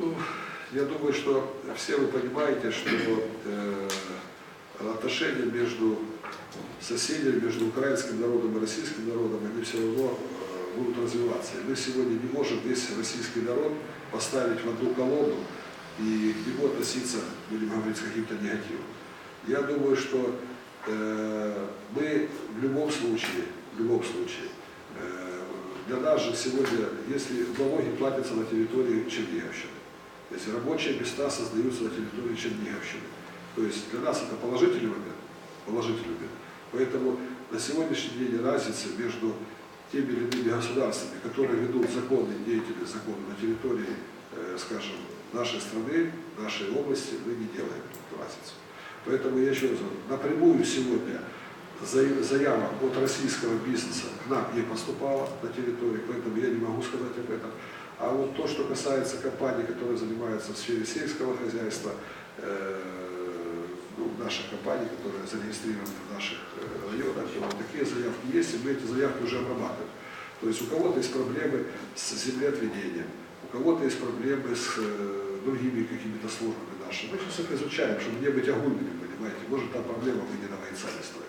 Ну, я думаю, что все вы понимаете, что э, отношения между соседями, между украинским народом и российским народом, они все равно э, будут развиваться. И мы сегодня не можем весь российский народ поставить в одну колонну и к нему относиться, будем говорить, с каким-то негативом. Я думаю, что э, мы в любом случае, в любом случае, э, для нас же сегодня, если налоги платятся на территории Черниговщины, если рабочие места создаются на территории Черниговщины, то есть для нас это положительный момент, положительный момент. Поэтому на сегодняшний день разницы между теми или иными государствами, которые ведут законные деятельность законы на территории, э, скажем, нашей страны, нашей области, мы не делаем эту разницу. Поэтому я еще раз говорю, напрямую сегодня за- заявок от российского бизнеса к нам не поступало на территории, поэтому я не могу сказать об этом. А вот то, что касается компаний, которые занимаются в сфере сельского хозяйства, э, ну, наших компаний, которые зарегистрированы в наших э, районах, вот такие заявки есть, и мы эти заявки уже обрабатываем. То есть у кого-то есть проблемы с землеотведением, у кого-то есть проблемы с э, другими какими-то службами нашими. Мы сейчас их изучаем, чтобы не быть огульными, понимаете. Может, там проблема вынена сами стоит.